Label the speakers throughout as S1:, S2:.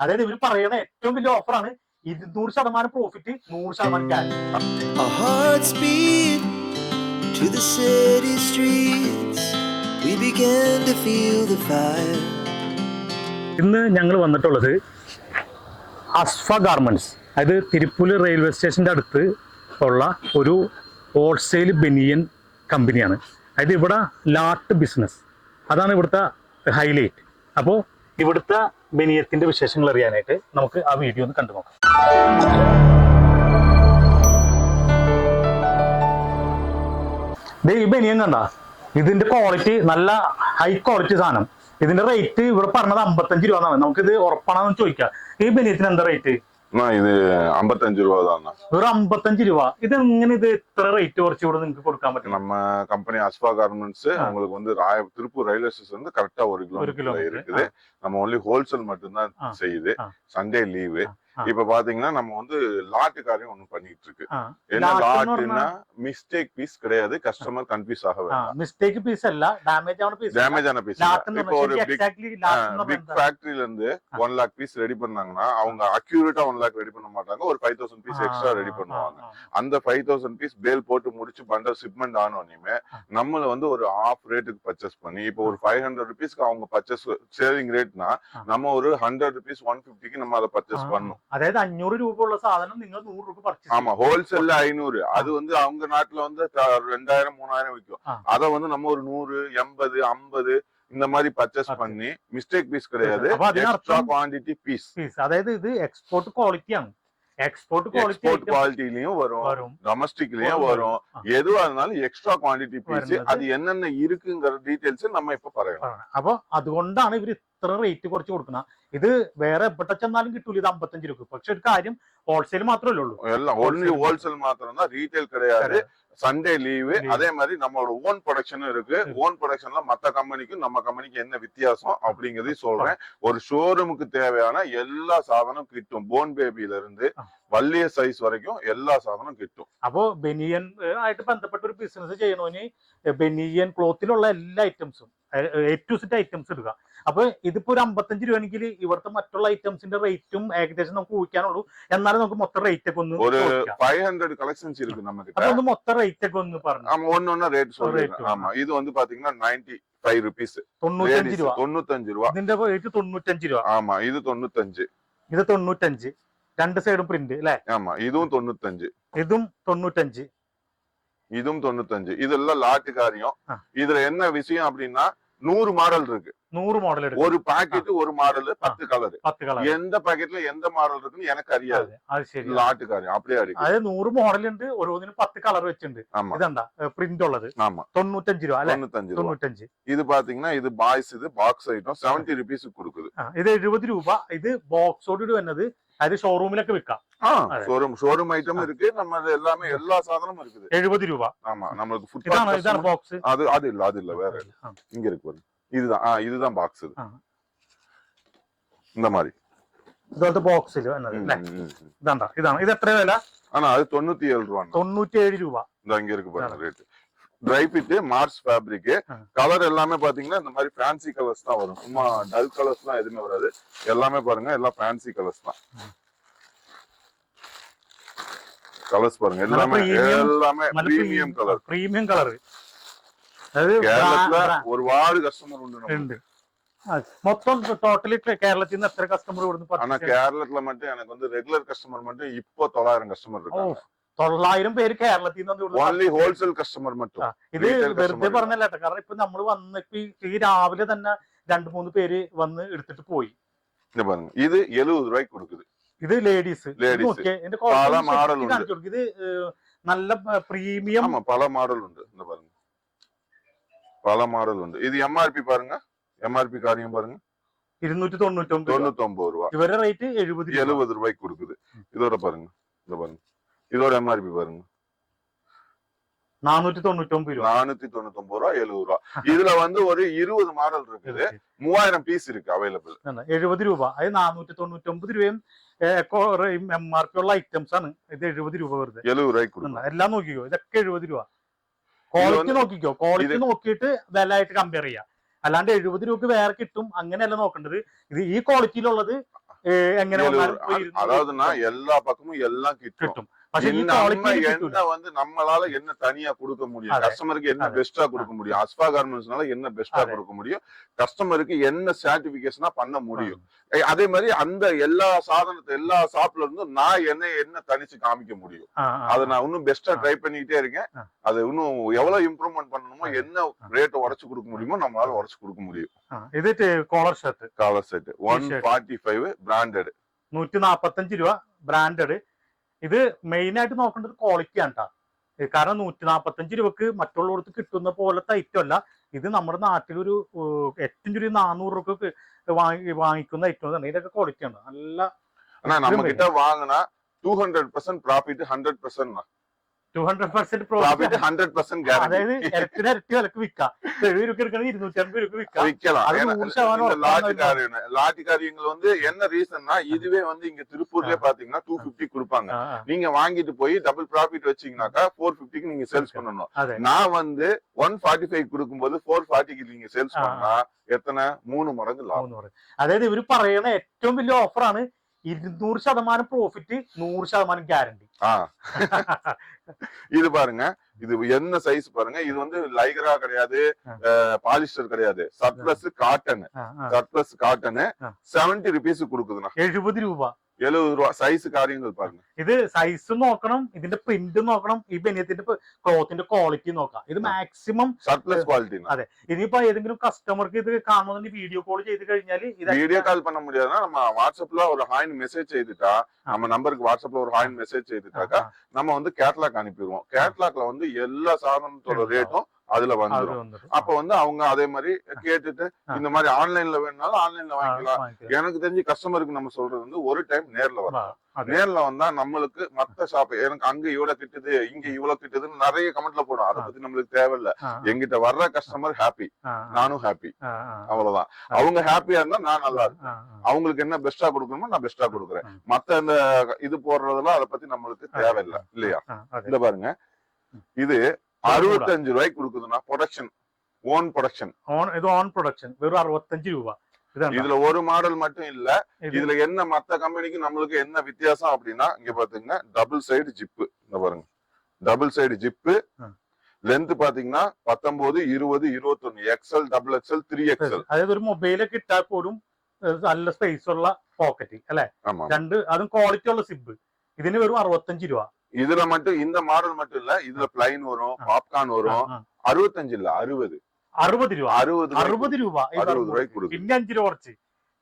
S1: അതായത് ഇവർ പറയുന്ന ഏറ്റവും വലിയ ഓഫറാണ് ഇരുന്നൂറ് ശതമാനം പ്രോഫിറ്റ് നൂറ് ശതമാനം ക്യാഷ് ഇന്ന് ഞങ്ങൾ വന്നിട്ടുള്ളത് അസ്ഫ ഗാർമെന്റ്സ് അതായത് തിരുപ്പൂര് റെയിൽവേ സ്റ്റേഷന്റെ അടുത്ത് ഉള്ള ഒരു ഹോൾസെയിൽ ബെനിയൻ കമ്പനിയാണ് അതായത് ഇവിടെ ലാട്ട് ബിസിനസ് അതാണ് ഇവിടുത്തെ ഹൈലൈറ്റ് അപ്പോൾ ഇവിടുത്തെ ബനിയത്തിന്റെ വിശേഷങ്ങൾ അറിയാനായിട്ട് നമുക്ക് ആ വീഡിയോ ഒന്ന് കണ്ടു നോക്കാം. ഈ ബനിയൻ കണ്ട? ഇതിന്റെ ക്വാളിറ്റി നല്ല ഹൈ ക്വാളിറ്റി സാധനം. ഇതിന്റെ റേറ്റ് ഇവിടെ പറഞ്ഞത് അമ്പത്തഞ്ച് രൂപ എന്നാണ്. ഇത് ഉറപ്പാണെന്ന് ചോദിക്കാം. ഈ ബനിയത്തിന് എന്താ റേറ്റ്
S2: அண்ணா இது ஐம்பத்தஞ்சு ரூபா தான்
S1: ഒരു അമ്പത്തഞ്ച് രൂപ ഇത് എങ്ങനെ ഇത് ഇത്ര റേറ്റ് കുറച്ച് ഇവിടെ നിങ്ങൾക്ക് കൊടുക്കാൻ പറ്റും
S2: நம்ம கம்பெனி அஸ்பா கார்மெண்ட்ஸ் உங்களுக்கு வந்து ராய திருப்பூர் ரயில்வே ஸ்டேஷன் வந்து கரெக்டா ஒரு
S1: ஒரு
S2: கிலோமீட்டர்
S1: kilometer.
S2: இருக்குது நம்ம ஒன்லி ஹோல்சேல் மட்டும்தான்
S1: ஆ.
S2: செய்யுது
S1: ஆ.
S2: சண்டே லீவு
S1: ஆ.
S2: இப்ப பாத்தீங்கன்னா நம்ம வந்து லாட்டு காரியம் ஒண்ணு பண்ணிட்டு இருக்கு என்ன லாட்னா மிஸ்டேக் பீஸ் கிடையாது கஸ்டமர் கன்ஃபியூஸ் ஆக
S1: மிஸ்டேக் பீஸ் இல்ல
S2: டேமேஜ் ஆன பீஸ் டேமேஜ் ஒரு பிக் ஃபேக்டரியில இருந்து ஒன் லேக் பீஸ் ரெடி பண்ணாங்கன்னா அவங்க அக்யூரேட்டா ஒன் லேக் ரெடி பண்ண மாட்டாங்க. ஒரு five thousand piece extra ready பண்ணுவாங்க. அந்த ஃபைவ் தௌசண்ட் பீஸ் பேல் போட்டு முடிச்சு பண்டல் ஷிப்மெண்ட் ஆனோடனே நம்மள வந்து ஒரு ஆஃப் ரேட்டுக்கு பர்ச்சேஸ் பண்ணி இப்போ ஒரு ஃபைவ் ஹண்ட்ரட் ருபீஸ்க்கு அவங்க பர்ச்சேஸ் சேவிங் ரேட்னா நம்ம ஒரு ஹண்ட்ரட் ருபீஸ் ஒன் ஃபிஃப்டிக்கு நம்ம அதை பர்ச்சேஸ் பண்ணணும்.
S1: അതായത് അഞ്ഞൂറ് രൂപ ഉള്ള സാധനം നിങ്ങൾ നൂറ് രൂപ പർച്ചേസ്
S2: ஆமா ஹோல்சேல்ல ஐநூறு அது வந்து அவங்க நாட்டுல வந்து த- ரெண்டாயிரம் மூணாயிரம் விற்கும்
S1: ஆ.
S2: அத வந்து நம்ம ஒரு நூறு எண்பது ஐம்பது இந்த மாதிரி பர்ச்சேஸ்
S1: Okay.
S2: பண்ணி மிஸ்டேக் பீஸ் கிடையாது
S1: அப்ப അതിനർത്ഥം-
S2: எக்ஸ்ட்ரா குவாண்டிட்டி பீஸ்
S1: പീസ് അതായത് ഇത് എക്സ്പോർട്ട് ക്വാളിറ്റിയാണ് എക്സ്പോർട്ട് ക്വാളിറ്റി
S2: எக்ஸ்போர்ட் குவாலிட்டிலயும் வரும்
S1: വരും
S2: டொமஸ்டிக்லயும்
S1: வரும்.
S2: வரும்
S1: ஆ.
S2: எதுவா இருந்தாலும் எக்ஸ்ட்ரா குவாண்டிட்டி பீஸ்
S1: வரும்போது-
S2: அது என்னென்ன இருக்குங்கிற டீடைல்ஸ் நம்ம இப்ப പറയണം
S1: പറയണം അപ്പൊ അതുകൊണ്ടാണ് ഇവർ ഇത്ര റേറ്റ് കുറച്ച് കൊടുക്കുന്നത് ഇത് വേറെ എവിടെ ചെന്നാലും കിട്ടൂല ഇത് അമ്പത്തഞ്ച് രൂപ പക്ഷെ ഒരു കാര്യം ഹോൾസെയിൽ മാത്രമല്ലേ ഉള്ളൂ
S2: எல்லாம் ஒன்லி
S1: Wholesale.
S2: ஹோல்சேல் மாத்திரம் தான் ரீட்டைல் கிடையாது சண்டே லீவு
S1: Leave.
S2: அதே மாதிரி நம்மளோட ஓன் ப்ரொடக்ஷனும் இருக்கு
S1: இருக்கு.
S2: ஓன் ப்ரொடக்ஷன்ல மத்த கம்பெனிக்கும் நம்ம கம்பெனிக்கு என்ன வித்தியாசம் அப்படிங்கறதையும் சொல்றேன் ஒரு ஷோரூமுக்கு தேவையான எல்லா சாதனம் கிட்டும் போன் பேபில இருந்து
S1: ആ.
S2: வள்ளிய சைஸ் வரைக்கும் எல்லா சாதனம் കിട്ടും
S1: അപ്പോ ബനിയൻ ഏഹ്, ആയിട്ട് ബന്ധപ്പെട്ട ഒരു ബിസിനസ് ചെയ്യണോന് ബനിയൻ ക്ലോത്തിലുള്ള എല്ലാ ഐറ്റംസും എ ടു സെറ്റ് ഐറ്റംസ് എടുക്കുക അപ്പൊ ഇതിപ്പോ ഒരു അമ്പത്തഞ്ച് രൂപയാണെങ്കിൽ ഇവിടുത്തെ മറ്റുള്ള ഐറ്റംസിന്റെ റേറ്റും ഏകദേശം നമുക്ക് ഊഹിക്കാനുള്ളൂ എന്നാലും നമുക്ക് മൊത്തം റേറ്റ് ഒക്കെ ഒന്ന്
S2: ஒரு
S1: ചോദിക്കാം.
S2: ஃபைவ் ஹண்ட்ரட் கலெக்ஷன்ஸ் இருக்கு நம்ம
S1: അപ്പൊ
S2: கிட்ட
S1: ഒന്ന് മൊത്തം റേറ്റ് ഒക്കെ ഒന്ന് പറഞ്ഞു
S2: நம்ம ஒன்னு ஒன்னு ரேட்
S1: Rate
S2: சொல்றேன் ஆமா இது வந்து பாத்தீங்கன்னா நைன்டி ஃபைவ் ருபீஸ்
S1: തൊണ്ണൂറ്റഞ്ച് രൂപ
S2: தொண்ணூத்தஞ்சு ரூபா
S1: ഇതിന്റെ റേറ്റ് തൊണ്ണൂറ്റഞ്ച് രൂപ
S2: ஆமா இது தொண்ணூத்தஞ்சு
S1: ഇത് തൊണ്ണൂറ്റഞ്ച് രണ്ട് സൈഡും പ്രിന്റ് അല്ലെ
S2: ஆமா இதுவும் தொண்ணூத்தஞ்சு
S1: ഇതും തൊണ്ണൂറ്റഞ്ച്
S2: இதுவும் தொண்ணூத்தஞ்சு இதெல்லாம் லாட்டு காரியம்
S1: ஆ.
S2: இதுல என்ன விஷயம் அப்படின்னா நூறு மாடல் இருக்கு
S1: നൂറ് മോഡൽ എടുക്കും
S2: ஒரு பாக்கெட் ஒரு மாடல் பத்து கலர்
S1: പത്ത് കളർ
S2: எந்த பாக்கெட்ல எந்த மாடல் இருக்குன்னு எனக்கு அறியாது
S1: അത് ശരി
S2: லாட்டு காரியம் அப்படியே அடிக்கும்
S1: അതായത് നൂറ് മോഡൽ ഉണ്ട് ഓരോന്നിനും പത്ത് കളർ വെച്ചിട്ടുണ്ട്
S2: ஆமா
S1: ഇതെന്താ പ്രിന്റ് ഉള്ളത്
S2: ஆமா
S1: തൊണ്ണൂറ്റഞ്ച് രൂപ അല്ലെ
S2: தொண்ணூத்தஞ்சு ரூபா
S1: തൊണ്ണൂറ്റഞ്ച്
S2: இது பாத்தீங்கன்னா இது பாய்ஸ் இது பாக்ஸ் ஐட்டம் செவன்டி ருபீஸுக்கு கொடுக்குது
S1: ആ, ഇത് എഴുപത് രൂപ ഇത് ബോക്സോട് വരുന്നത് അതായത് ഷോറൂമിലൊക്കെ വിൽക്കാം അതെ.
S2: ஷோரூம் ஷோரூம் ஐட்டம்
S1: ஆ.
S2: இருக்கு நம்ம இது எல்லாமே எல்லா சாதனமும் இருக்குது
S1: എഴുപത് രൂപ
S2: ஆமா நம்மளுக்கு ஃபுட்
S1: ഇതാണ് ഇതാണ് ബോക്സ്
S2: அது அது இல்ல அது இல்ல வேற இல்ல. இங்க இருக்கு பாருங்க இதுதான் ஆ இதுதான் பாக்ஸ் இது
S1: ஆ.
S2: இந்த மாதிரி
S1: ഇതുപോലത്തെ ബോക്സിൽ വന്നത്
S2: ம்,
S1: അല്ലെ
S2: ம், ம், ம்.
S1: ഇതാണ്ടാ ഇതാണ് ഇത് എത്ര വില
S2: ஆனா அது தொண்ணூத்தி ஏழு ரூபா
S1: തൊണ്ണൂറ്റിയേഴ് രൂപ
S2: இந்த இங்க இருக்கு பாருங்க rate dry fit march fabric
S1: ஆ.
S2: கலர் எல்லாமே பாத்தீங்கன்னா இந்த மாதிரி ஃபேன்சி கலர்ஸ் தான் வரும் சும்மா டல் கலர்ஸ் எல்லாம் எதுவுமே வராது எல்லாமே பாருங்க எல்லாம் ஃபேன்சி கலர்ஸ் தான் கலர்ஸ் பாருங்க
S1: நல்ல
S2: எல்லாமே
S1: premium-
S2: எல்லாமே
S1: നല്ല
S2: பிரீமியம் கலர்
S1: പ്രീമിയം കളർ അതായത്
S2: കേരളത്തിലെ
S1: ബ്രാ-
S2: ഒരുപാട് കസ്റ്റമർ ഉണ്ട് നമുക്ക്.
S1: ഉണ്ട് ആ, മൊത്തം ടോട്ടലി കേരളത്തിൽ നിന്ന് എത്ര കസ്റ്റമർ ഇവിടുന്ന്
S2: ஆனா
S1: purchase ചെയ്യും?
S2: கேரளத்துல மட்டும் எனக்கு வந்து ரெகுலர் கஸ்டமர் மட்டும் இப்போ தொள்ளாயிரம் கஸ்டமர்
S1: ഓ
S2: இருக்காங்க
S1: തൊള്ളായിരം പേര് കേരളത്തിൽ നിന്ന് ഇവിടുന്ന്
S2: ஓன்லி ஹோல்சேல் கஸ்டமர் மட்டும்
S1: ആ, ഇത്
S2: Retail
S1: വെറുതെ
S2: customer
S1: പറഞ്ഞല്ല കേട്ടോ കാരണം ഇപ്പൊ നമ്മൾ വന്ന് ഇപ്പൊ ഈ- ഈ രാവിലെ തന്നെ രണ്ടു മൂന്ന് പേര് വന്ന് എടുത്തിട്ട് പോയി
S2: இங்க பாருங்க இது எழுபது ரூபாய்க்கு கொடுக்குது
S1: ഇത് ലേഡീസ്
S2: Ladies.
S1: ഇതിന്റെ
S2: പല
S1: quality
S2: model
S1: ശരിക്കും
S2: ഉണ്ട്.
S1: കാണിച്ചു കൊടുക്കും. ഇത് ഏഹ്, നല്ല പ്രീമിയം
S2: ஆமா பல மாடல் உண்டு இந்த பாருங்க பல மாடல் உண்டு இது எம்ஆர்பி பாருங்க எம்ஆர்பி காரியம் பாருங்க
S1: ഇരുന്നൂറ്റി തൊണ്ണൂറ്റൊമ്പത് രൂപ.
S2: தொண்ணூத்தி ஒன்பது ரூபா
S1: ഇവരുടെ റേറ്റ് എഴുപത് രൂപ
S2: எழுபது ரூபாய்க்கு கொடுக்குது இதோட பாருங்க இந்த பாருங்க இதோட எம்ஆர்பி பாருங்க
S1: നാനൂറ്റി തൊണ്ണൂറ്റൊമ്പത് രൂപ
S2: நானூத்தி தொண்ணூத்தி ஒன்பது ரூபா எழுபது ரூபா இதுல வந்து ஒரு இருபது மாடல் இருக்குது மூவாயிரம் பீஸ் இருக்கு அவைலபிள்
S1: എഴുപത് രൂപ അത് നാനൂറ്റി തൊണ്ണൂറ്റൊമ്പത് രൂപയും എം ആർ പി ഉള്ള ഐറ്റംസ് ആണ്. ഇത് എഴുപത് രൂപ വെറുതെ. എല്ലാം നോക്കിക്കോ. ഇതൊക്കെ എഴുപത് രൂപ. ക്വാളിറ്റി നോക്കിക്കോ. ക്വാളിറ്റി നോക്കിയിട്ട് വിലയായിട്ട് കമ്പയർ ചെയ്യാ. അല്ലാണ്ട് എഴുപത് രൂപക്ക് വേറെ കിട്ടും. അങ്ങനെയല്ല നോക്കേണ്ടത്. ഇത് ഈ ക്വാളിറ്റിയിലുള്ളത് എങ്ങനെ
S2: എല്ലാ പക്കമും എല്ലാം
S1: കിട്ടും. പക്ഷെ ഈ
S2: நம்ம
S1: ക്വാളിറ്റി കിട്ടൂല
S2: என்ன வந்து நம்மளால என்ன தனியா கொடுக்க முடியும்
S1: அதே.
S2: கஸ்டமருக்கு என்ன
S1: அதே.
S2: பெஸ்டா கொடுக்க முடியும் அஸ்பா கார்மெண்ட்ஸ்னால என்ன பெஸ்டா
S1: அதே.
S2: கொடுக்க முடியும் கஸ்டமருக்கு என்ன சர்டிபிகேஷனா பண்ண முடியும் ஏய், அதே மாதிரி அந்த எல்லா சாதனத்தை எல்லா ஷாப்ல இருந்தும் நான் என்ன என்ன தனிச்சு காமிக்க முடியும்
S1: ആ, ആ,
S2: அதை நான் இன்னும் பெஸ்டா
S1: ஆ.
S2: ட்ரை பண்ணிக்கிட்டே இருக்கேன்
S1: ஆ.
S2: அது இன்னும் எவ்வளவு இம்ப்ரூவ்மெண்ட் பண்ணணுமோ
S1: அதே.
S2: என்ன ரேட்டை உடச்சு கொடுக்க முடியுமோ நம்மளால உடச்சு கொடுக்க முடியும்
S1: ആ. ഇത് collar shirt
S2: collar set one
S1: T-shirt.
S2: Forty five branded
S1: നൂറ്റി നാപ്പത്തഞ്ച് രൂപ ബ്രാൻഡഡ് ഇത് മെയിൻ ആയിട്ട് നോക്കേണ്ടത് ക്വാളിറ്റി ആണ് ട്ടാ. ഏ, കാരണം നൂറ്റി നാപ്പത്തഞ്ച് രൂപക്ക് മറ്റുള്ളവർക്ക് കിട്ടുന്ന പോലത്തെ ഐറ്റം അല്ല ഇത് നമ്മുടെ നാട്ടിലൊരു ഏഹ്, ഏറ്റവും ചുരുങ്ങി നാനൂറ് രൂപക്ക് വാങ്ങി വാങ്ങിക്കുന്ന ഐറ്റം തന്നെ ഇതിന്റെ ക്വാളിറ്റി ആണ് നല്ല
S2: ஆனா நம்ம
S1: இதுவும்
S2: கிட்ட வாங்கினா two hundred percent profit hundred percent
S1: Two hundred percent
S2: profit
S1: profit
S2: hundred percent guarantee
S1: അതായത് ഇരട്ടിന് ഇരട്ടി വിലക്ക് വിൽക്കാം ഇപ്പൊ എഴുപത് രൂപ എടുക്കണമെങ്കിൽ ഇരുന്നൂറ്റി അമ്പത് രൂപ വിൽക്കാം
S2: விக்கலாம்
S1: அது
S2: ஏன்னா,
S1: நூறு சதவீதம்
S2: இந்த
S1: உட்கார்ந்து
S2: லாட்டி காரியங்க லாட்டி காரியங்கள் வந்து என்ன ரீசன்னா இதுவே வந்து இங்க திருப்பூர்லயே பாத்தீங்கன்னா டூ பிப்டி கொடுப்பாங்க
S1: ആ, ആ,
S2: நீங்க வாங்கிட்டு போய் டபுள் ப்ராஃபிட் வச்சீங்கன்னாக்கா ஃபோர் பிப்டிக்கு நீங்க சேல்ஸ்
S1: Okay.
S2: பண்ணணும்
S1: അതെ
S2: நான் வந்து ஒன் ஃபார்ட்டி ஃபைவ் கொடுக்கும்போது ஃபோர் ஃபார்ட்டிக்கு நீங்க சேல்ஸ்
S1: ஆ.
S2: பண்ணா எத்தனை மூணு மடங்கு லாபம்
S1: മൂന്ന് പറയും അതായത് ഇവര് പറയണ ഏറ്റവും വലിയ ഓഫറാണ് இருநூறு சதமான ப்ராஃபிட் நூறு சதமான
S2: கேரண்டி இது பாருங்க இது என்ன சைஸ் பாருங்க இது வந்து லைகரா கிடையாது பாலிஸ்டர் கிடையாது. Surplus cotton surplus
S1: cotton
S2: seventy rupees கொடுக்குதுண்ணா.
S1: எழுபது ரூபாய்
S2: எழுபது ரூபா சைஸ் காரியங்கள் பாருங்க
S1: ഇത് സൈസ് നോക്കണം ഇതിന്റെ പ്രിന്റ് നോക്കണം ഈ ബനിയത്തിന്റെ ക്ലോത്തിന്റെ ക്വാളിറ്റി നോക്കാം ഇത്
S2: ആ.
S1: മാക്സിമം
S2: சர்ப்ளஸ் குவாலிட்டினா
S1: അതെ ഇനിയിപ്പോ ഏതെങ്കിലും കസ്റ്റമർക്ക് ഇത് കാണുന്നതിന് വീഡിയോ കോൾ ചെയ്ത് കഴിഞ്ഞാൽ ഇത്
S2: வீடியோ கால் பண்ண முடியாதுன்னா நம்ம வாட்ஸ்அப்ல ஒரு ஹாயின் மெசேஜ் செய்துட்டா நம்ம நம்பருக்கு வாட்ஸ்அப்ல ஒரு ஹாயின் மெசேஜ் செய்துட்டாக்கா நம்ம வந்து கேட்லாக் அனுப்பிடுவோம் கேட்லாக்ல வந்து எல்லா சாதனத்தோட
S1: இருக்கும்.
S2: ரேட்டும் அதுல வந்துடும் அப்ப வந்து அவங்க அதே மாதிரி கேட்டுட்டு இந்த மாதிரி ஆன்லைன்ல வேணும்னாலும் ஆன்லைன்ல வாங்கிக்கலாம். எனக்கு தெரிஞ்சு கஸ்டமருக்கு நம்ம சொல்றது வந்து ஒரு டைம் நேர்ல
S1: வரலாம்
S2: நேர்ல வந்தா நம்மளுக்கு மத்த ஷாப் எனக்கு அங்க இவ்வளவு கிட்டுது இங்க இவ்வளவு கிட்டுதுன்னு நிறைய கமெண்ட்ல போடும் அதை பத்தி நம்மளுக்கு தேவையில்ல. எங்கிட்ட வர்ற கஸ்டமர் ஹாப்பி. நானும் ஹாப்பி. அவ்வளவுதான். அவங்க ஹாப்பியா இருந்தா நான் நல்லா இருக்கேன் அவங்களுக்கு என்ன பெஸ்டா கொடுக்கணுமோ நான் பெஸ்டா கொடுக்குறேன். மத்த இந்த இது போடுறதுலாம் அதை பத்தி நம்மளுக்கு தேவையில்லை. இல்லையா? இந்த பாருங்க. இது அறுபத்தஞ்சு ரூபாய்க்கு கொடுக்குதுன்னா ப்ரொடக்ஷன் ஓன் ப்ரொடக்ஷன்
S1: ഓൺ ഇത് ഓൺ പ്രൊഡക്ഷൻ വെറും അറുപത്തഞ്ച് രൂപ ഇതാണ്
S2: இதுல ஒரு மாடல் மட்டும் இல்ல
S1: ഇത്
S2: இதுல என்ன மத்த கம்பெனிக்கு நம்மளுக்கு என்ன வித்தியாசம் அப்படின்னா இங்க பாத்தீங்கன்னா டபுள் சைடு ஜிப்பு இந்த பாருங்க டபுள் சைடு ஜிப்பு
S1: ஆ.
S2: லென்த் பாத்தீங்கன்னா பத்தொன்பது இருபது இருபத்தொன்னு XL double XL three XL
S1: അതായത് ഒരു മൊബൈലൊക്കെ ഇട്ടാൽ പോലും ഏഹ്, നല്ല സ്പേസ് ഉള്ള പോക്കറ്റ് അല്ലെ
S2: ஆமா
S1: രണ്ട് അതും ക്വാളിറ്റി ഉള്ള സിബ് ഇതിന് വെറും അറുപത്തഞ്ച് രൂപ
S2: இதுல மட்டும் இந்த மாடல் மட்டும் இல்ல இதுல பிளைன் வரும்
S1: ஆ.
S2: பாப்கார்ன்
S1: ആ,
S2: வரும்
S1: ആ.
S2: அறுபத்தஞ்சு இல்ல அறுபது
S1: അറുപത് രൂപ
S2: அறுபது ரூபாய்க்கு-
S1: അറുപത് രൂപ ഈ
S2: അറുപത്
S1: പറഞ്ഞ
S2: രൂപയ്ക്ക് കൊടുക്കും.
S1: പിന്നെ അഞ്ച് രൂപ കുറച്ച്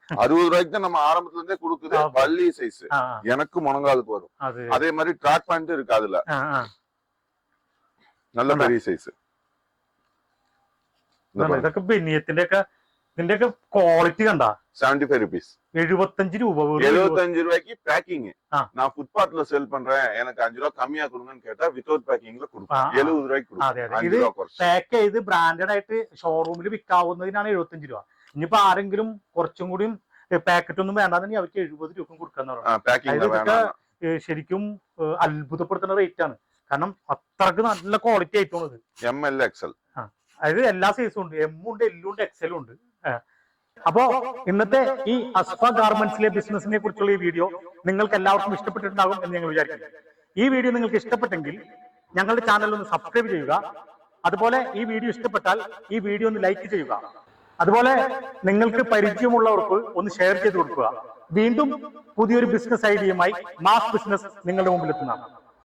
S2: அறுபது ரூபாய்க்கு தான் நம்ம ஆரம்பத்துல இருந்தே கொடுக்குது
S1: ஆமா.
S2: பள்ளி சைஸ்
S1: ആ,
S2: எனக்கு முழங்காலுக்கு வரும்
S1: അത്
S2: அதே மாதிரி ட்ராக் பேண்ட் இருக்கு அதுல
S1: ആ, ആ.
S2: நல்ல
S1: ஆமா.
S2: பெரிய சைஸ்
S1: ഇതാണ് ഇതൊക്കെ ബനിയത്തിന്റെ ഒക്കെ ഇതിന്റെ ഒക്കെ ക്വാളിറ്റി കണ്ട
S2: செவன்டி ஃபைவ் ருபீஸ்
S1: എഴുപത്തഞ്ച് രൂപ വെറും എഴുപത്.
S2: எழுபத்தஞ்சு ரூபாய்க்கு பேக்கிங்
S1: ஆ.
S2: நான் ஃபுட்பாத்ல சேல் பண்றேன் எனக்கு அஞ்சு ரூபா கம்மியா கொடுங்கன்னு கேட்டா வித்தவுட் பேக்கிங்ல
S1: ஆ,
S2: கொடுப்பேன்
S1: ஆ.
S2: எழுபது ரூபாய்க்கு
S1: അതെ
S2: கொடுப்பேன்
S1: അതെ
S2: அஞ்சு
S1: ഇത്
S2: ரூபா குறைச்சு
S1: പാക്ക് ചെയ്ത് ബ്രാൻഡഡ് ആയിട്ട് ഷോറൂമിൽ വിൽക്കാവുന്നതിനാണ് എഴുപത്തഞ്ച് രൂപ ഇനിയിപ്പോ ആരെങ്കിലും കുറച്ചും കൂടി പാക്കറ്റ് ഒന്നും വേണ്ടാന്നുണ്ടെങ്കിൽ അവർക്ക് എഴുപത് രൂപ കൊടുക്കാന്ന് പറഞ്ഞു
S2: பேக்கிங்ல
S1: അതായത് ഇതൊക്കെ
S2: வேணாம்
S1: ഏഹ് ശരിക്കും ഏഹ് അത്ഭുതപ്പെടുത്തുന്ന റേറ്റ് ആണ് കാരണം അത്രക്ക് നല്ല ക്വാളിറ്റി ആയിട്ടാണ് ഇത്
S2: எம்எல் எக்ஸ்எல்
S1: അതായത് എല്ലാ സൈസും ഉണ്ട് എം ഉണ്ട് എല്ലും ഉണ്ട് എക്സലും ഉണ്ട് ഏഹ്. അപ്പോ ഇന്നത്തെ ഈ അസ്ഫ ഗാർമെന്റ്സിലെ ബിസിനസിനെ കുറിച്ചുള്ള ഈ വീഡിയോ നിങ്ങൾക്ക് എല്ലാവർക്കും ഇഷ്ടപ്പെട്ടിട്ടുണ്ടാകും എന്ന് ഞങ്ങൾ വിചാരിക്കുന്നു. ഈ വീഡിയോ നിങ്ങൾക്ക് ഇഷ്ടപ്പെട്ടെങ്കിൽ ഞങ്ങളുടെ ചാനൽ ഒന്ന് സബ്സ്ക്രൈബ് ചെയ്യുക. അതുപോലെ ഈ വീഡിയോ ഇഷ്ടപ്പെട്ടാൽ ഈ വീഡിയോ ഒന്ന് ലൈക്ക് ചെയ്യുക. അതുപോലെ നിങ്ങൾക്ക് പരിചയമുള്ളവർക്ക് ഒന്ന് ഷെയർ ചെയ്ത് കൊടുക്കുക. വീണ്ടും പുതിയൊരു ബിസിനസ് ഐഡിയയുമായി മാസ് ബിസിനസ് നിങ്ങളുടെ മുമ്പിൽ എത്തുന്നതാണ്